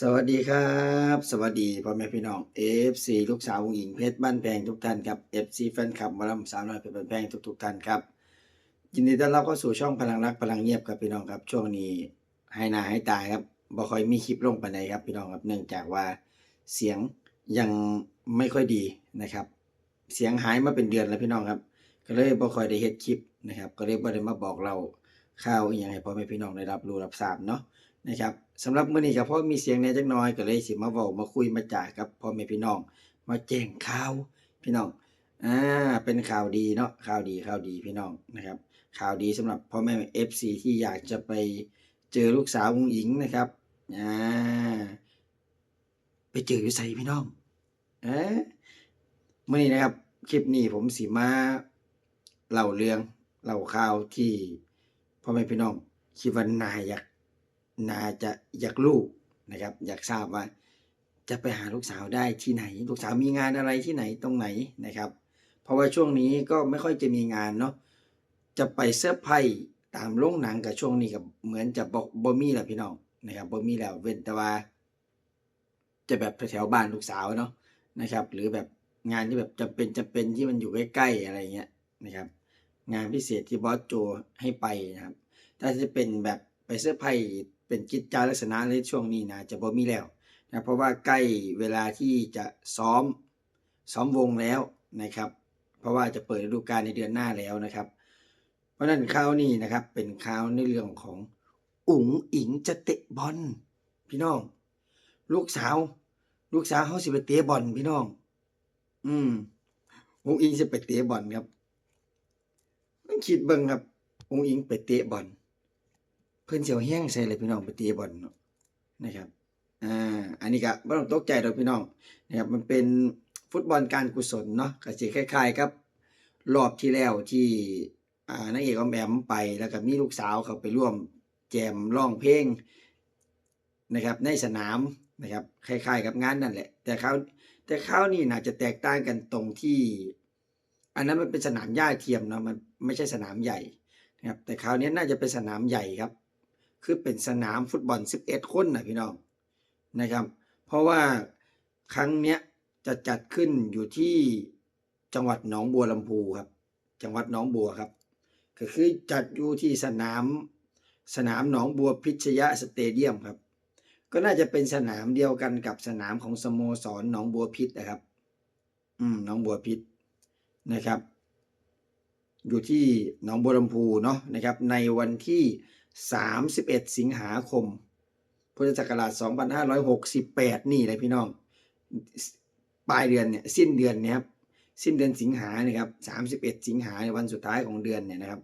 สวัสดีครับ สวัสดีพ่อแม่พี่น้อง FC ลูกสาววงหญิงเพชรบ้านแพงทุกท่านครับ FC แฟนคลับมาลำสาวน้อยเพชรบ้านแพงทุกๆท่านครับยินดีต้อนรับเข้าสู่ช่องพลังรักพลังเงียบครับพี่น้องครับ ช่วงนี้ให้นาให้ตายครับบ่ค่อยมีคลิปลงปานใดครับพี่น้องครับเนื่องจากว่าเสียงยังไม่ค่อยดีนะครับ เสียงหายมาเป็นเดือนแล้วพี่น้องครับ ก็เลยบ่ค่อยได้เฮ็ดคลิปนะครับ ก็เลยบ่ได้มาบอกเราข่าวอีหยังให้พ่อแม่พี่น้องได้รับรู้รับทราบเนาะ นะครับสำหรับมื้อนี้ก็พอมีเสียงแน่จักน่อยก็เลยสิมาเว้ามาคุยมาจ่ากับพ่อแม่พี่น้อง มาแจ้งข่าวพี่น้องอ่าเป็นข่าวดีเนาะข่าวดีข่าวดีพี่น้องนะครับ ข่าวดีสำหรับพ่อแม่ FC ที่อยากจะไปเจอลูกสาวอุ๋งอิ๋งนะครับอ่าไปเจออยู่ไสพี่น้องเอามื้อนี้นะครับคลิปนี้ผมสิมาเล่าเรื่องเล่าข่าวที่พ่อแม่พี่น้องคิดว่าน่าอยาก น่าจะอยากรู้นะครับ อยากทราบว่า จะไปหาลูกสาวได้ที่ไหน ลูกสาวมีงานอะไรที่ไหนตรงไหนนะครับ เพราะว่าช่วงนี้ก็ไม่ค่อยจะมีงานเนาะจะไปเซอร์ไพรส์ตามโรงหนังกับช่วงนี้ก็เหมือนจะบ่บ่มีแล้วพี่น้องนะครับบ่มีแล้วเว้นแต่ว่า จะแบบแถวบ้านลูกสาวเนาะนะครับ หรือแบบงานที่แบบจำเป็นจำเป็นที่มันอยู่ใกล้ๆอะไรเงี้ยนะครับ งานพิเศษที่บอสโจให้ไปนะครับ ถ้าจะเป็นแบบไปเซอร์ไพรส์ เป็นกิจจาลักษณะในช่วงนี้น่าจะบ่มีแล้วนะเพราะว่าใกล้เวลาที่จะซ้อมซ้อมวงแล้วนะครับ เพราะว่าจะเปิดฤดูกาลในเดือนหน้าแล้วนะครับ เพราะนั้นข่าวนี้นะครับเป็นข่าวในเรื่องของอุ๋งอิงจะเตะบอลพี่น้อง ลูกสาว ลูกสาวเขาสิไปเตะบอลพี่น้อง อืมอุ๋งอิงสิไปเตะบอลครับต้องคิดเบิ่งครับอุ๋งอิงไปเตะบอล เพิ่นเสิเอาแห้งใส่เลยพี่น้องไปตะบอลนะนะครับอ่าอันนี้ก็บ่ต้องตกใจดอกพี่น้องนะครับมันเป็นฟุตบอลการกุศลเนาะก็สิคล้ายๆกับรอบที่แล้วที่อ่านางเอกออมแอมไปแล้วก็มีลูกสาวเขาไปร่วมแจมร้องเพลงนะครับในสนามนะครับคล้ายๆกับงานนั่นแหละ แต่คราแต่คราวนี้น่าจะแตกต่างกันตรงที่ อันนั้นมันเป็นสนามหญ้าเทียมเนาะมันไม่ใช่สนามใหญ่นะครับแต่คราวนี้น่าจะเป็นสนามใหญ่ครับ คือเป็นสนามฟุตบอล 11 คนนะพี่น้องนะครับ เพราะว่าครั้งเนี้ยจะจัดขึ้นอยู่ที่จังหวัดหนองบัวลำพูครับ จังหวัดหนองบัวครับ ก็คือจัดอยู่ที่สนามสนามหนองบัวพิชยะสเตเดียมครับ ก็น่าจะเป็นสนามเดียวกันกับสนามของสโมสรหนองบัวพิษนะครับ อืมหนองบัวพิษนะครับ อยู่ที่หนองบัวลำพูเนาะนะครับ ในวันที่ 31 สิงหาคม พุทธศักราช 2568 นี่เลยพี่น้อง ปลายเดือนเนี่ยสิ้นเดือนเนี่ยครับสิ้นเดือนสิงหาเนี่ยครับ 31 สิงหาในวันสุดท้ายของเดือนเนี่ยนะครับ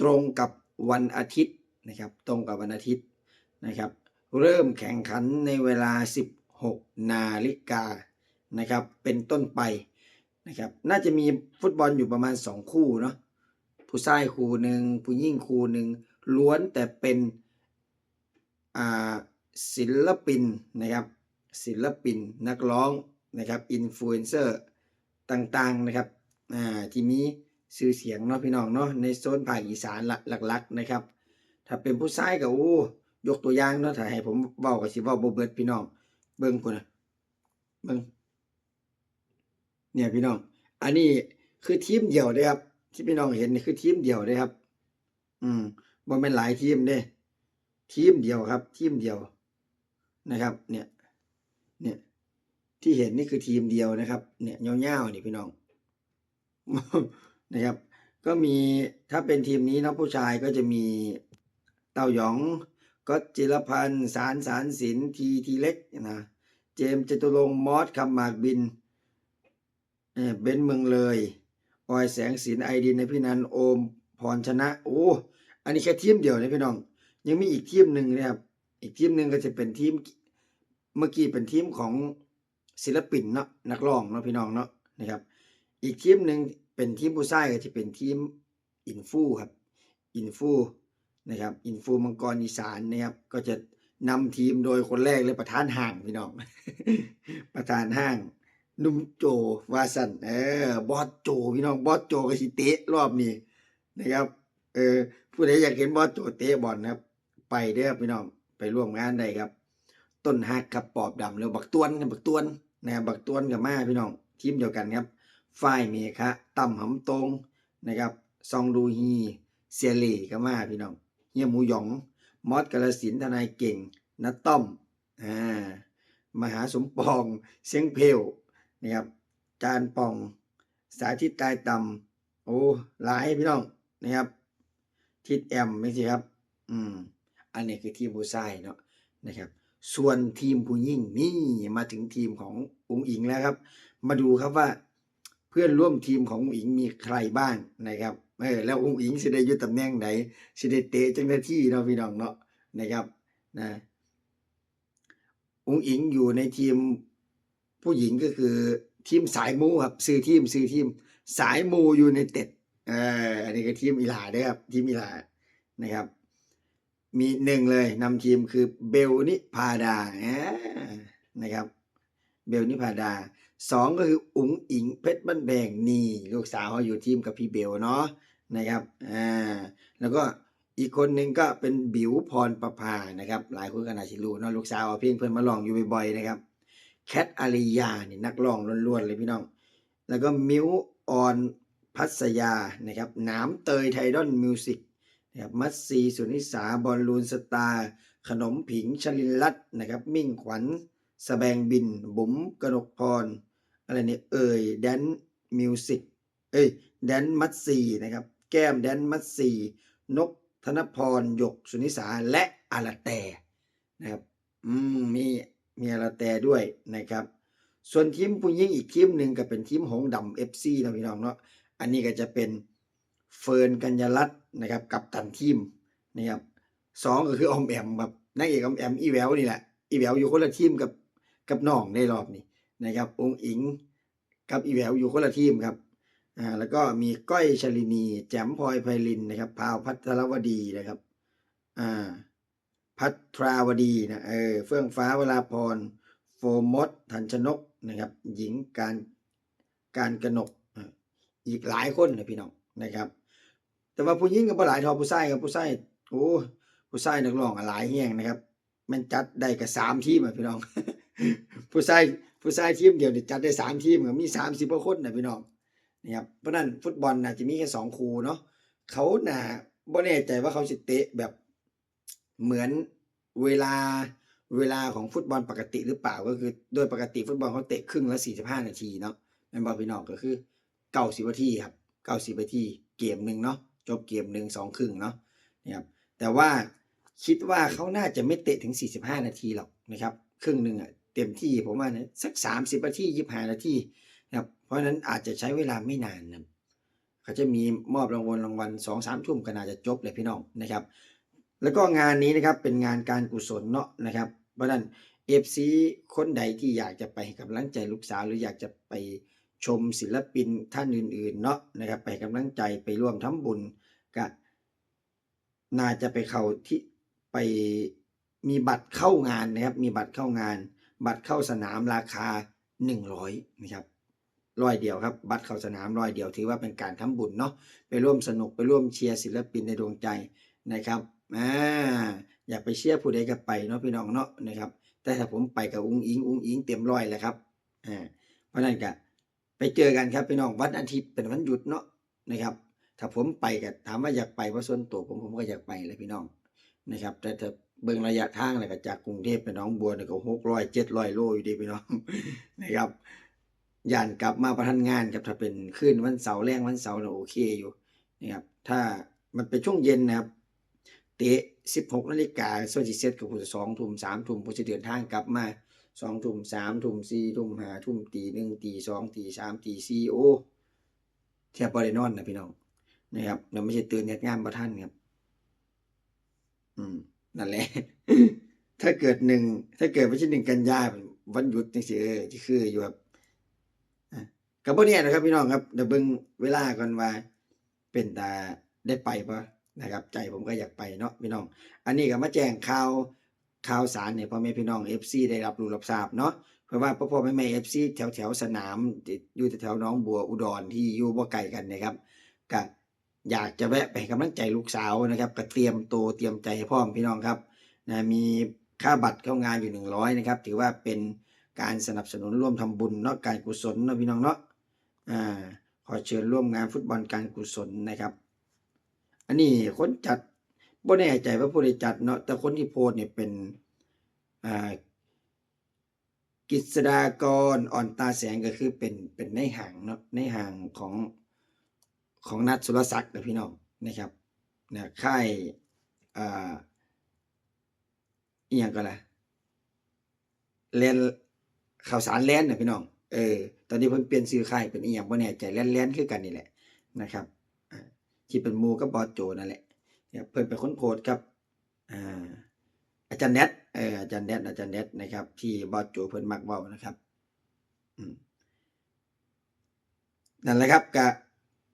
ตรงกับวันอาทิตย์นะครับ ตรงกับวันอาทิตย์นะครับ เริ่มแข่งขันในเวลา 16 นาฬิกานะครับ เป็นต้นไปนะครับ น่าจะมีฟุตบอลอยู่ประมาณ 2 คู่เนาะ ผู้ชายคู่หนึ่งผู้หญิงคู่หนึ่ง ล้วนแต่เป็นศิลปินนะครับศิลปินนักร้องนะครับอินฟลูเอนเซอร์ต่างๆนะครับที่มีชื่อเสียงเนาะพี่น้องเนาะในโซนภาคอีสานหลักๆนะครับ ถ้าเป็นผู้ชายก็โอ้ยกตัวอย่างเนาะถ้าให้ผมเว้าก็สิเว้าบ่เบิดพี่น้อง เบิ่งพุ่นนะเบิ่งเนี่ยพี่น้อง อันนี้คือทีมเดียวเด้ครับ ที่พี่น้องเห็นนี่คือทีมเดียวเด้ครับ อืม บ่แม่นหลายทีมเด้ทีมเดียวครับ ทีมเดียวนะครับ เนี่ยเนี่ยที่เห็นนี่คือทีมเดียวนะครับ เนี่ยยาวๆนี่พี่น้องนะครับ ก็มีถ้าเป็นทีมนี้นะผู้ชายก็จะมีเต้าหยองก๊อตจิรพันธ์สารสารสินทีทีเล็กนะเจมจตุรงมอสคำหมากบินเอเบนเมืองเลยออยแสงสินไอดินในพี่นันโอมพรชนะ โอ้ อันนี้แค่ทีมเดียวนะพี่น้อง ยังมีอีกทีมหนึ่งนะครับ อีกทีมหนึ่งก็จะเป็นทีมเมื่อกี้เป็นทีมของศิลปินเนาะนักร้องเนาะพี่น้องเนาะนะครับ อีกทีมหนึ่งเป็นทีมผู้ชายก็จะเป็นทีมอินฟูครับอินฟูนะครับอินฟูมังกรอีสานนะครับก็จะนำทีมโดยคนแรกเลยประธานห้างพี่น้อง ประธานห้างนุ่มโจวาสันเออบอสโจพี่น้องบอสโจก็สิเตะรอบนี้นะครับเออ ผู้ใดอยากเห็นบอสโจเตะบอลนะครับ ไปเด้อพี่น้องไปร่วมงานได้ครับ ต้นฮักครับปอบดำแล้วบักตวนครับบักตวนนะครับบักตวนกับมาพี่น้องทีมเดียวกันครับฝ้ายเมฆะตั้มหำตรงนะครับซองดูฮีเซียล่กับมาพี่น้องเฮียหมูหยอง มอสกาลสินทนายเก่งนัต้อมอ่ามหาสมปองเสียงเพลวนะครับจานปองสาธิตกายต่ำโอ้หลายพี่น้องนะครับ ทิดแอมไม่ใช่ครับ อืม อันนี้คือทีมผู้ชายเนาะนะครับ ส่วนทีมผู้หญิงนี่มาถึงทีมของอุ๋งอิงแล้วครับ มาดูครับว่า เพื่อนร่วมทีมของอุ๋งอิงมีใครบ้างนะครับเออแล้วอุ๋งอิงสิได้อยู่ตำแหน่งไหนสิได้เตะจังหน้าที่เนาะพี่น้องเนาะนะครับนะอุ๋งอิงอยู่ในทีมผู้หญิงก็คือทีมสายมูครับซื้อทีมซื้อทีมสายมูยูในเต็ด เอออันนี้ก็ทีมอีหลาเด้ครับทีมอีหลานะครับ มีหนึ่งเลยนำทีมคือเบลนิพาดานะครับ เบลนิพาดาสองก็คืออุ๋งอิงเพชรบ้านแบงนี่ลูกสาวเขาอยู่ทีมกับพี่เบลเนาะนะครับอ่าแล้วก็อีกคนหนึ่งก็เป็นบิวพรประภานะครับ หลายคนก็น่าจะรู้เนาะลูกสาวเอาเพลงเพื่อนมาลองอยู่บ่อยๆนะครับแคทอาริยานี่นักร้องล้วนๆเลยพี่น้อง แล้วก็มิวออน พัสยานะครับหน้ำเตยไทดอนมิวสิกนะครับมัตซีสุนิสาบอลลูนสตาร์ขนมผิงชลินรัตนะครับมิ่งขวัญสแบงบิน บุ๋มกนกพร อะไรเนี่ยเอ่ยแดนมิวสิกเอ้ยแดนมัตซีนะครับแก้มแดนมัตซีนกธนพรหยกสุนิสาและอาราแต่นะครับอืมมีมีอาราแต่ด้วยนะครับ ส่วนทีมผู้หญิงอีกทีมหนึ่งก็เป็นทีมหงดำเอฟซีนะพี่น้องเนาะ อันนี้ก็จะเป็นเฟิร์นกัญญารัตน์นะครับกับตันทีมนะครับสองก็คือออมแอมแบบนางเอกออมแอมอีแววนี่แหละอีแววอยู่คนละทีมกับกับน้องในรอบนี้นะครับองค์อิงกับอีแววอยู่คนละทีมครับอ่าแล้วก็มีก้อยชลินี แจมพลอยไพลินนะครับพาวพัทรวดีนะครับอ่าพัทราวดีนะเออเฟื่องฟ้าวราพรโฟมด ทันชนกนะครับหญิงการการกนก อีกหลายคนนะพี่น้องนะครับ แต่ว่าผู้หญิงกับหลายทอผู้ชายกับผู้ชายโอ้ผู้ชายนักร้องอะหลายแห่งนะครับมันจัดได้กับสามทีมอะพี่น้อง ผู้ชายผู้ชายทีมเดียวเนี่ยจัดได้สามทีมก็มีสามสิบกว่าคนนะพี่น้องนะครับเพราะนั้นฟุตบอลน่ะจะมีแค่สองคูเนาะเขาน่ะบ่แน่ใจว่าเขาจะเตะแบบเหมือนเวลาเวลาของฟุตบอลปกติหรือเปล่าก็คือ โดยปกติฟุตบอลเขาเตะครึ่งละสี่สิบห้านาทีเนาะแม่นบอพี่น้องก็คือ เก้าสิบนาทีครับเก้าสิบนาทีเกมหนึ่งเนาะจบเกมหนึ่งสองครึ่งเนาะนะครับแต่ว่าคิดว่าเขาน่าจะไม่เตะถึง 45 นาทีหรอกนะครับ ครึ่งหนึ่งอะเต็มที่ผมว่านะสัก 30 นาที25นาทีนะครับเพราะฉะนั้นอาจจะใช้เวลาไม่นานนะเขาจะมีมอบรางวัลรางวัลสองสามทุ่มก็น่าจะจบเลยพี่น้องนะครับ แล้วก็งานนี้นะครับเป็นงานการกุศลเนาะนะครับ เพราะฉะนั้นเอฟซีคนใดที่อยากจะไปให้กำลังใจลูกสาวหรืออยากจะไป ชมศิลปินท่านอื่นๆเนาะนะครับ ไปกำลังใจไปร่วมทำบุญก็น่าจะไปเข้าที่ไปมีบัตรเข้างานนะครับ มีบัตรเข้างาน บัตรเข้าสนามราคา 100นะครับร้อยเดียวครับ บัตรเข้าสนามร้อยเดียวถือว่าเป็นการทำบุญเนาะไปร่วมสนุกไปร่วมเชียร์ศิลปินในดวงใจนะครับอ่าอยากไปเชียร์ผู้ใดก็ไปเนาะพี่น้องเนาะนะครับ แต่ถ้าผมไปกับอุ้งอิงอุ้งอิงเต็มร้อยแล้วครับอ่าเพราะนั้นก็ ไปเจอกันครับพี่น้องวันอาทิตย์เป็นวันหยุดเนาะนะครับ ถ้าผมไปก็ถามว่าอยากไปเพราะส่วนตัวผมผมก็อยากไปเลยพี่น้องนะครับ แต่ถ้าเบิ่งระยะทางเลยก็จากกรุงเทพไปหน้องบัวเนี่ยก็หกร้อยเจ็ดร้อยโลอยู่ดีพี่น้องนะครับย่านกลับมาประทันงานครับถ้าเป็นคืนวันเสาร์แรงวันเสาร์เนี่ยโอเคอยู่นะครับถ้ามันเป็นช่วงเย็นนะครับ เตะสิบหกนาฬิกาส่วนจิเซตกับผู้สองทุ่มสามทุ่มผู้จะเดินทางกลับมา สองทุ่มสามทุ่มสี่ทุ่มห้าทุ่มตีหนึ่งตีสองตีสามตีสี่โอ้เทียบบริโนอนนะพี่น้องนะครับเราไม่ใช่ตื่นเน็ตงานประท่านครับ อืมนั่นแหละ ถ้าเกิดหนึ่งถ้าเกิดวันที่หนึ่งกันยาวันหยุดจังซี่เออที่คืออยู่แบบกับพวกนี้นะครับพี่น้องครับเดี๋ยวเบิ่งเวลาก่อนว่า เป็นตาได้ไปปะนะครับ ใจผมก็อยากไปเนาะพี่น้อง อันนี้ก็มาแจ้งข่าว ข่าวสารเนี่ยพ่อแม่พี่น้อง FC ได้รับรู้รับทราบเนาะเพราะว่าพ่อพ่อแม่แม่ FC แถวแถวสนามอยู่แถวหน้องบัวอุดรที่อยู่บ่ไกลกันนะครับก็อยากจะแวะไปกำลังใจลูกสาวนะครับก็เตรียมตัวเตรียมใจให้พร้อพี่น้องครับนะมีค่าบัตรเข้างานอยู่ 100นะครับถือว่าเป็นการสนับสนุนร่วมทำบุญเนาะการกุศลเนาะพี่น้องเนาะอ่าขอเชิญร่วมงานฟุตบอลการกุศลนะครับ อันนี้คนจัด บ่แน่ใจว่าผู้ใดจัดเนาะแต่คนที่โพสต์เนี่ยเป็นอ่ากิษดากรอ่อนตาแสงก็คือเป็นเป็นในห่างเนาะในห่างของของนัดสุรศักดิ์นะพี่น้องนะครับนะค่ายอ่าอีหยังก็ล่ะแลนข่าวสารแลนนะพี่น้องเออตอนนี้เพิ่นเปลี่ยนชื่อค่ายเป็นอีหยังบ่แน่ใจแลนแลนคือกันนี่แหละนะครับที่เป็นมูกับบอสโจนั่นแหละ เนี่ยเพิ่นเป็นคนโพสต์ครับอาจารย์แนทเอาจารย์แนทอาจารย์แนทนะครับ ที่บอสโจเพิ่นมักเว้านะครับนั่นแหละครับก็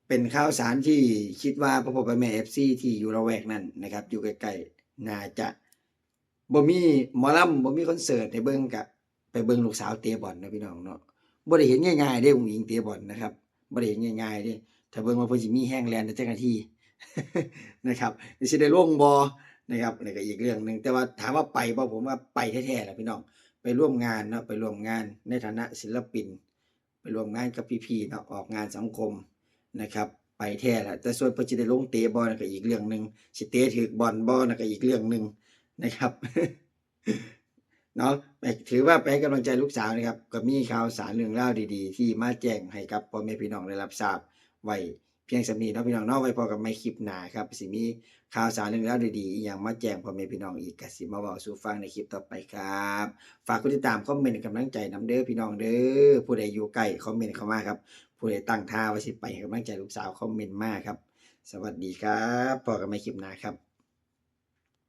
เป็นข่าวสารที่คิดว่าพ่อพ่อแม่ FC ที่อยู่ละแวกนั้นนะครับ อยู่ใกล้ๆน่าจะบ่มีหมอลำบ่มีคอนเสิร์ตให้เบิ่งก็ไปเบิ่งลูกสาวเตะบอลนะพี่น้องเนาะบ่ได้เห็นง่ายๆเด้อุ้งอิงเตะบอลนะครับบ่ได้เห็นง่ายๆเด้ถ้าเบิ่งว่าเพิ่นสิมีแฮงแลนได้จักนาที่ นะครับสิได้ลงบ่นะครับนี่ก็อีกเรื่องหนึ่งแต่ว่าถามว่าไปบ่ผมว่าไปแท้ๆแหละพี่น้องไปร่วมงานเนาะไปร่วมงานในฐานะศิลปิน ไปร่วมงานกับพี่ๆเนาะออกงานสังคมนะครับ ไปแท้แหละแต่ส่วนเพิ่นสิได้ลงเตะบอลนั่นก็อีกเรื่องหนึ่งสิเตะถึกบอลบ่นั่นก็อีกเรื่องหนึ่งนะครับเนาะถือว่าไปให้กำลังใจลูกสาวนะครับ ก็มีข่าวสารเรื่องราดีๆ ที่มาแจ้งให้กับพ่อแม่พี่น้องได้รับทราบไว้ เพียงสำนี้เนาะพี่น้องเนาะไว้พอกับไม่คลิปหนาครับสิมีข่าวสารเรื่องราวดีๆอย่างมาแจ้งพ่อแม่พี่น้องอีกกสิมาบอกสู่ฟังในคลิปต่อไปครับ ฝากกดติดตามคอมเมนต์กำลังใจน้ำเด้อพี่น้องเด้อผู้ใดอยู่ใกล้คอมเมนต์เข้ามาครับผู้ใดตั้งท่าว่าสิไปกำลังใจลูกสาวคอมเมนต์มาครับ สวัสดีครับพอกับไม่คลิปหนาครับ